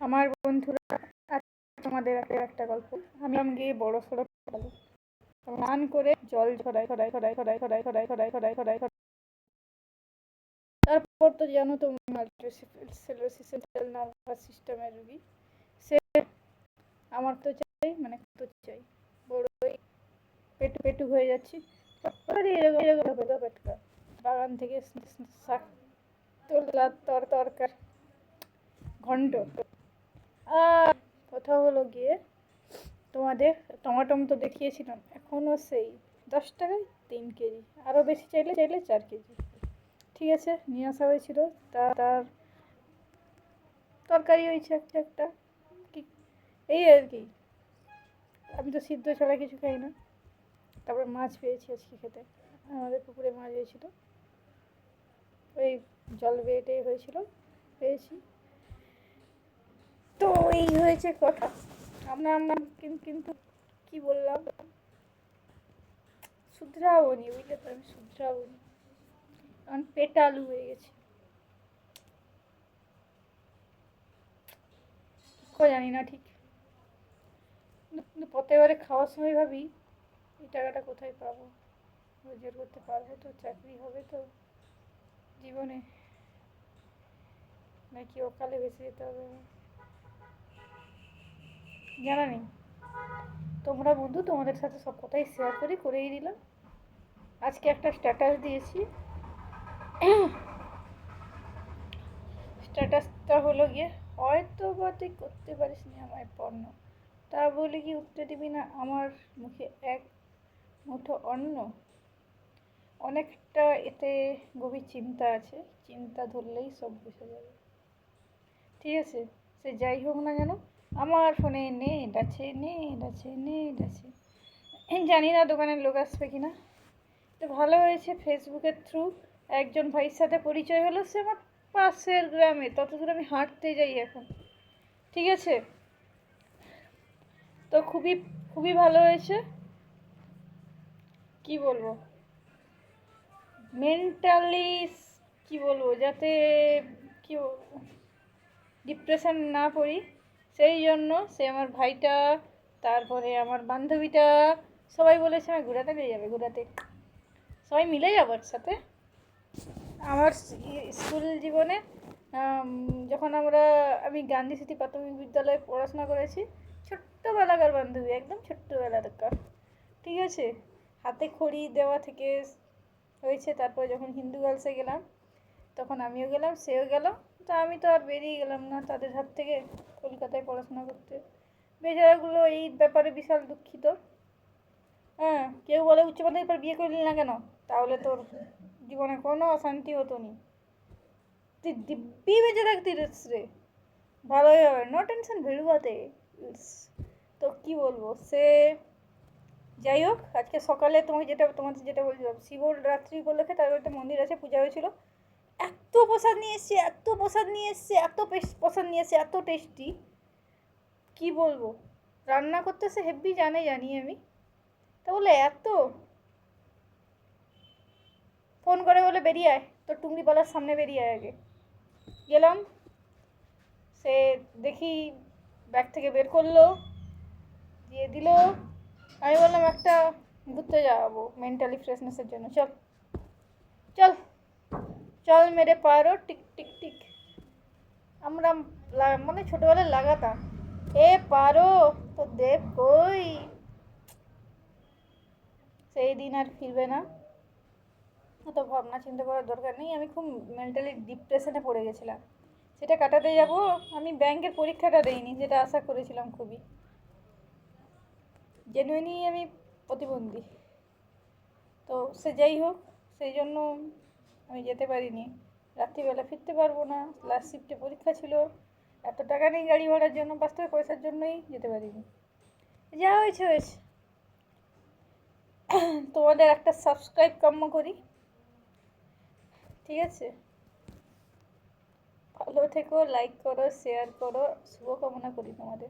আমার বন্ধুরা আজ তোমাদের একটা গল্প। আমি আম গিয়ে বড় সড়ো পালালো স্নান করে জল ছড়াই ছড়াই ছড়াই ছড়াই ছড়াই ছড়াই ছড়াই ছড়াই ছড়াই তারপর তো জানো তো সেন্ট্রাল নার্ভাস সিস্টেমের রুগী। সে আমার তো চাই মানে তো চাই। বড়ই পেটু পেটু হয়ে যাচ্ছি। এরকম এরকম পেটকা বাগান থেকে শাক তোলা তর তরকার ঘন্ট। কথা হলো গিয়ে তোমাদের টমাটম তো দেখিয়েছিলাম এখনও সেই দশ টাকায় তিন কেজি আরও বেশি চাইলে চাইলে চার কেজি। ঠিক আছে, নিয়ে আসা হয়েছিল, তা তার তরকারি হয়েছে একটা একটা, কি? এই আর কি। আমি তো সিদ্ধ ছাড়া কিছু খাই না। তারপরে মাছ পেয়েছি আজকে খেতে, আমাদের পুকুরে মাছ হয়েছিল। ওই জল বেটে হয়েছিল, পেয়েছি। তো এই হয়েছে কথা। আমরা, আমার কিন্তু কি বললাম? শুধরাবো নি বুঝলে তো? আমি শুধরাবো নি কারণ পেটা আলু হয়ে গেছে। জানি না ঠিক। কিন্তু প্রত্যেকবারে খাওয়ার সময় ভাবি, এই টাকাটা কোথায় পাবো? রোজগার করতে পারব তো, চাকরি হবে তো। জীবনে নাকি ওকালে বেঁচে যেতে হবে। জানা নেই তোমরা বন্ধু, তোমাদের সাথে সব কথাই শেয়ার করি, করেই দিলাম। আজকে একটা স্ট্যাটাস দিয়েছি। স্ট্যাটাসটা হলো গিয়ে, হয়তো বা তুই করতে পারিস না আমায় পণ্য। তা বলে কি উঠতে দিবি না? আমার মুখে এক মুঠো অন্ন। অনেকটা এতে গভীর চিন্তা আছে। চিন্তা ধরলেই সব বুঝে যাবে। ঠিক আছে, সে যাই হোক না কেন আমার ফোনে নেট আছে নেট আছে নেট আছে। জানি না দোকানের লোক আসবে কি না তো ভালো হয়েছে ফেসবুকের থ্রু একজন ভাইয়ের সাথে পরিচয় হলো, সে আমার পাশের গ্রামে। তত দূর আমি হাঁটতে যাই এখন। ঠিক আছে? তো খুবই খুবই ভালো হয়েছে। কি বলব? মেন্টালি কি বলব? যাতে কি ডিপ্রেশন না পড়ি। সেই জন্য সে আমার ভাইটা, তারপরে আমার বান্ধবীটা, সবাই বলেছে আমি ঘোরাতে নিয়ে যাবে, ঘোরাতে। সবাই মিলে যাব একসাথে। আমার স্কুল জীবনে যখন আমরা, আমি গান্ধী স্মৃতি প্রাথমিক বিদ্যালয়ে পড়াশোনা করেছি, ছোট্টবেলাকার বান্ধবী, একদম ছোট্টবেলাকার। ঠিক আছে? হাতে খড়ি দেওয়া থেকে হয়েছে, তারপর যখন হিন্দু গার্লসে গেলাম, তখন আমিও গেলাম, সেও গেল। তা আমি তো আর বেরিয়ে গেলাম না তাদের হাত থেকে। কলকাতায় পড়াশোনা করতে। বেচারাগুলো এই ব্যাপারে বিশাল দুঃখিত। হ্যাঁ কেউ বলে উচ্চ মাধ্যমিক পর বিয়ে করলি না কেন? তাহলে তোর জীবনে কোনো অশান্তি হতো নি। তুই দিব্যি বেঁচে থাকতি রে। ভালোই হবে। নো টেনশন ভেড়ুয়াতে তো কি বলব? সে যাই হোক, আজকে সকালে তোমাকে যেটা, তোমাদের যেটা বলছিলাম শিবরাত্রি উপলক্ষে তার একটা মন্দির আছে, পূজা হয়েছিল। এত প্রসাদ নিয়ে এসছে, এত প্রসাদ নিয়ে এসছে, এত প্রসাদ নিয়ে এসছে, এত টেস্টি কি বলব? রান্না করতে সে হেভি জানে, জানি আমি। তা বলে, এত? ফোন করে বলে, বেরিয়ে আয়। তোর টুঙ্গিপালার সামনে বেরিয়ে আয় আগে। গেলাম। সে দেখি ব্যাগ থেকে বের করল, দিয়ে দিল। আমি বললাম, একটা ঘুরতে যাব মেন্টালি ফ্রেশনেসের জন্য। চল চল। চল মেরে পারো, টিক টিক টিক। আমরা মানে ছোটোবেলায় লাগাতাম। এ পারো, তো দেব কই? সেই দিন আর ফিরবে না। অত ভাবনা চিন্তা করার দরকার নেই। আমি খুব মেন্টালি ডিপ্রেশনে পড়ে গেছিলাম। সেটা কাটাতে যাব। আমি ব্যাংকের পরীক্ষাটা দেইনি, যেটা আশা করেছিলাম খুবই। জেনুইনই আমি প্রতিবন্ধী। তো সে যাই হোক, সেই জন্য আমি যেতে পারিনি। রাত্রিবেলা ফিরতে পারব না। লাস্ট শিফটে পরীক্ষা ছিল। এত টাকা নেই গাড়ি ভাড়ার জন্য বাস্তবে পয়সার জন্যই যেতে পারিনি। যা হয়েছে হয়েছে। তোমাদের একটা সাবস্ক্রাইব কাম্য করি। ঠিক আছে? ভালো থেকো লাইক করো শেয়ার করো। শুভকামনা করি তোমাদের।